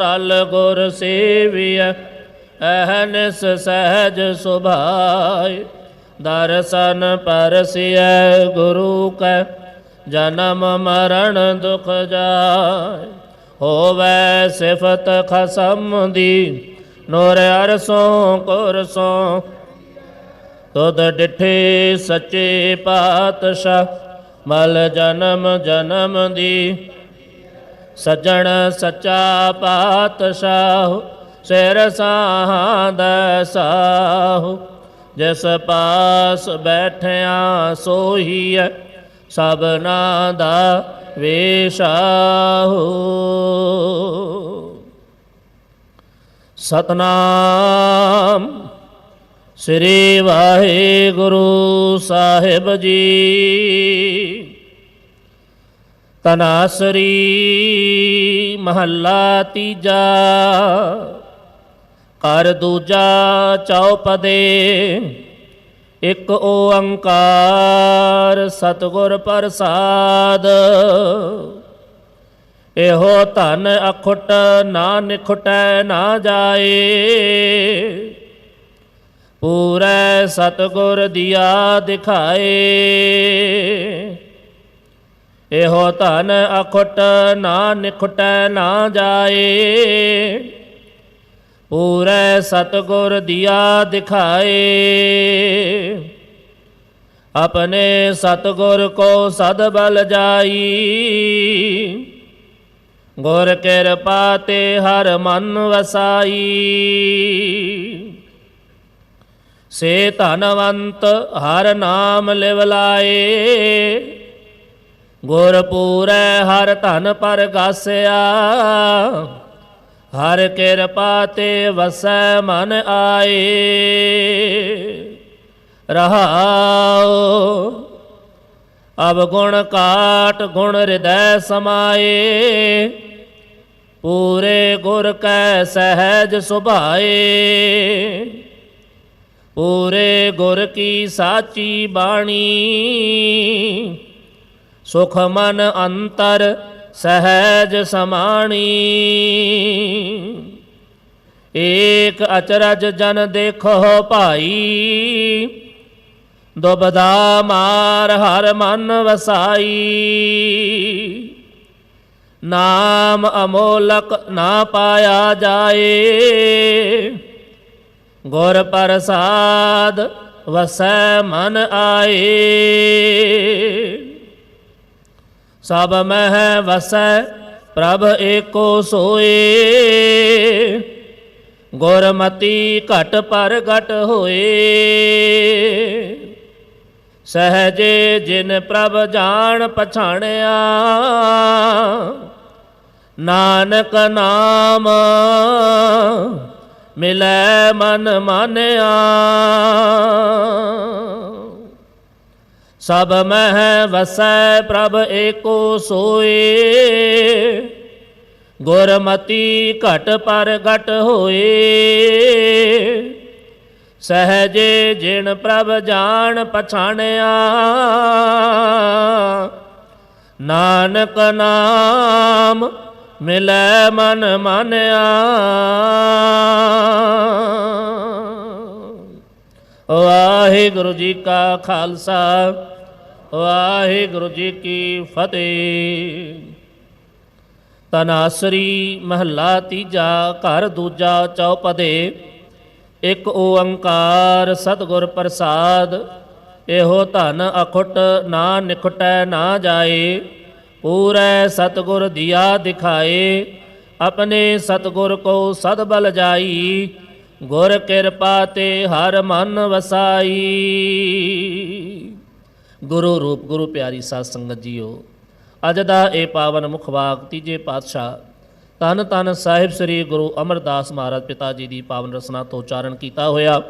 ਤਲ ਗੁਰ ਸੇਵਿਆ ਅਹਨਿਸ ਸਹਿਜ ਸੁਭਾਏ ਦਰਸ਼ਨ ਪਰਸਿਐ ਗੁਰੂ ਕੈ, ਜਨਮ ਮਰਨ ਦੁਖ ਜਾਏ ਹੋਵੇ ਸਿਫਤ ਖਸਮ ਦੀ, ਨੂਰ ਅਰਸੋਂ ਕੁਰਸੋਂ ਤੁਧ ਡਿਠੇ ਸੱਚੇ ਪਾਤਸ਼ਾਹ, ਮਲ ਜਨਮ ਜਨਮ ਦੀ। ਸੱਜਣ ਸੱਚਾ ਪਾਤਸ਼ਾਹ, ਸਿਰ ਸਾਹੰਦ ਸਾਹੁ। ਜਿਸ ਪਾਸ ਬੈਠਿਆ ਸੋਹੀਐ ਸਭਨਾ ਦਾ ਵੇਸ਼ਾਹੂ। ਸਤਨਾਮ ਸ੍ਰੀ ਵਾਹਿਗੁਰੂ ਸਾਹਿਬ ਜੀ। ਤਨਾਸਰੀ ਮਹੱਲਾ ਤੀਜਾ ਕਰ ਦੂਜਾ ਚੌਪਦੇ ਇੱਕ ਓੰਕਾਰ ਸਤਿਗੁਰ ਪ੍ਰਸਾਦ। ਇਹੋ ਧਨ ਅਖੁੱਟ ਨਾ ਨਿਖੁਟੈ ਨਾ ਜਾਏ, ਪੂਰੈ ਸਤਿਗੁਰ ਦਿਆ ਦਿਖਾਏ। ਇਹੋ ਧਨ ਅਖੁੱਟ ਨਾ ਨਿਖੁਟੈ ਨਾ ਜਾਏ। ਪੂਰੈ ਸਤਿਗੁਰ ਦਿਆ ਦਿਖਾਏ। ਆਪਣੇ ਸਤਿਗੁਰ ਕੋ ਸਦ ਬਲ ਜਾਈ। ਗੁਰ ਕਿਰਪਾ ਤੇ ਹਰ ਮਨ ਵਸਾਈ। ਸੇ ਧਨਵੰਤ ਹਰ ਨਾਮ ਲਿਵ ਲਾਏ। ਗੁਰ ਪੂਰੈ ਹਰ ਧਨ ਪਰ ਗਾਸਿਆ। ਹਰ ਕਿਰਪਾ ਤੇ ਵਸੈ ਮਨ ਆਏ। ਰਹਾਉ ਅਬ ਗੁਣ ਕਾਟ ਗੁਣ ਹਿਰਦੈ ਸਮਾਏ। ਪੂਰੇ ਗੁਰ ਕੈ ਸਹਿਜ ਸੁਭਾਏ। ਪੂਰੇ ਗੁਰ ਕੀ ਸਾਚੀ ਬਾਣੀ। ਸੁਖ ਮਨ ਅੰਤਰ ਸਹਿਜ ਸਮਾਣੀ। ਏਕ ਅਚਰਜ ਜਨ ਦੇਖੋ ਭਾਈ, ਦੁਬਦਾ ਮਾਰ ਹਰ ਮਨ ਵਸਾਈ। ਨਾਮ ਅਮੋਲਕ ਨਾ ਪਾਇਆ ਜਾਏ, ਗੁਰ ਪ੍ਰਸਾਦ ਵਸੈ ਮਨ ਆਏ। ਸਭ ਮਹਿ ਵਸੈ, ਪ੍ਰਭ ਏਕੋ ਸੋਏ। ਗੁਰਮਤੀ ਘਟ ਪਰ ਘਟ ਹੋਏ। ਸਹਜੇ ਜਿਨ ਪ੍ਰਭ ਜਾਣ ਪਛਾਣਿਆ, ਨਾਨਕ ਨਾਮ ਮਿਲੈ ਮਨ ਮਾਨਿਆ। ਸਭ ਮਹਿ ਵਸੈ ਪ੍ਰਭ ਏਕੋ ਸੋਏ। ਗੁਰਮਤੀ ਘਟ ਪਰ ਘਟ ਹੋਏ। ਸਹਜੇ ਜਿਣ ਪ੍ਰਭ ਜਾਣ ਪਛਾਣਿਆ। ਨਾਨਕ ਨਾਮ ਮਿਲੈ ਮਨ ਮਾਨਿਆ। ਵਾਹਿਗੁਰੂ ਜੀ ਕਾ ਖਾਲਸਾ। ਵਾਹਿਗੁਰੂ ਜੀ ਕੀ ਫਤਿਹ। ਤਨਾਸਰੀ ਮਹੱਲਾ ਤੀਜਾ, ਘਰ ਦੂਜਾ ਚੌਪਦੇ। ਇੱਕ ਓੰਕਾਰ ਸਤਿਗੁਰ ਪ੍ਰਸਾਦ, ਇਹੋ ਧਨ ਅਖੁੱਟ ਨਾ ਨਿਖਟੈ ਨਾ ਜਾਏ। ਪੂਰੈ ਸਤਿਗੁਰ ਦਿਆ ਦਿਖਾਏ, ਆਪਣੇ ਸਤਿਗੁਰ ਕੋ ਸਦ ਬਲ ਜਾਈ। ਗੁਰ ਕਿਰਪਾ ਤੇ ਹਰ ਮਨ ਵਸਾਈ। ਗੁਰੂ ਰੂਪ ਗੁਰੂ ਪਿਆਰੀ ਸਾਧ ਸੰਗਤ ਜੀਓ, ਅੱਜ ਦਾ ਇਹ ਪਾਵਨ ਮੁਖਵਾਕ ਤੀਜੇ ਪਾਤਸ਼ਾਹ ਤਨ ਤਨ ਸਾਹਿਬ ਸ੍ਰੀ ਗੁਰੂ ਅਮਰਦਾਸ ਮਹਾਰਾਜ ਪਿਤਾ ਜੀ ਦੀ ਪਾਵਨ ਰਸਨਾ ਤੋਂ ਉਚਾਰਨ ਕੀਤਾ ਹੋਇਆ।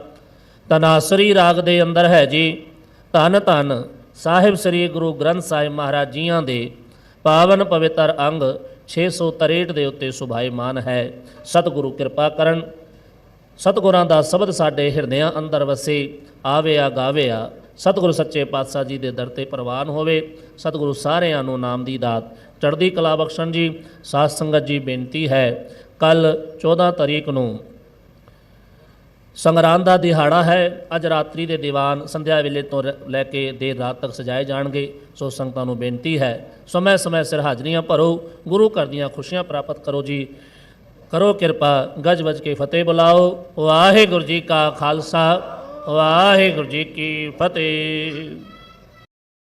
ਤਨਾਸਰੀ ਰਾਗ ਦੇ ਅੰਦਰ ਹੈ ਜੀ, ਧੰਨ ਧੰਨ ਸਾਹਿਬ ਸ੍ਰੀ ਗੁਰੂ ਗ੍ਰੰਥ ਸਾਹਿਬ ਮਹਾਰਾਜ ਜੀਆਂ ਦੇ ਪਾਵਨ ਪਵਿੱਤਰ ਅੰਗ 663 ਦੇ ਉੱਤੇ ਸੁਭਾਈਮਾਨ ਹੈ। ਸਤਿਗੁਰੂ ਕਿਰਪਾ ਕਰਨ। ਸਤਿਗੁਰਾਂ ਦਾ ਸ਼ਬਦ ਸਾਡੇ ਹਿਰਦਿਆਂ ਅੰਦਰ ਵਸੇ ਆਵੇ ਆ ਗਾਵੇ ਆ ਸਤਿਗੁਰੂ ਸੱਚੇ ਪਾਤਸ਼ਾਹ ਜੀ ਦੇ ਦਰ ਤੇ ਪ੍ਰਵਾਨ ਹੋਵੇ। ਸਤਿਗੁਰੂ ਸਾਰਿਆਂ ਨੂੰ ਨਾਮ ਦੀ ਦਾਤ। ਚੜ੍ਹਦੀ ਕਲਾ ਬਖਸ਼ਣ ਜੀ, ਸਾਧ ਸੰਗਤ ਜੀ, ਬੇਨਤੀ ਹੈ ਕੱਲ 14 ਤਰੀਕ ਨੂੰ ਸੰਗਰਾਂਦ ਦਾ ਦਿਹਾੜਾ ਹੈ। ਅੱਜ ਰਾਤਰੀ ਦੇ ਦੀਵਾਨ ਸੰਧਿਆ ਵੇਲੇ ਤੋਂ ਰ- ਲੈ ਕੇ ਦੇਰ ਰਾਤ ਤੱਕ ਸਜਾਏ ਜਾਣਗੇ। ਸੋ ਸੰਗਤਾਂ ਨੂੰ ਬੇਨਤੀ ਹੈ ਸਮੇਂ ਸਮੇਂ ਸਿਰ ਹਾਜ਼ਰੀਆਂ ਭਰੋ, ਗੁਰੂ ਘਰ ਦੀਆਂ ਖੁਸ਼ੀਆਂ ਪ੍ਰਾਪਤ ਕਰੋ ਜੀ। ਕਰੋ ਕਿਰਪਾ ਗਜ ਵਜ ਕੇ ਫਤਿਹ ਬੁਲਾਓ। ਵਾਹਿਗੁਰੂ ਜੀ ਕਾ ਖਾਲਸਾ। ਵਾਹਿਗੁਰੂ ਜੀ ਕੀ ਫਤਿਹ।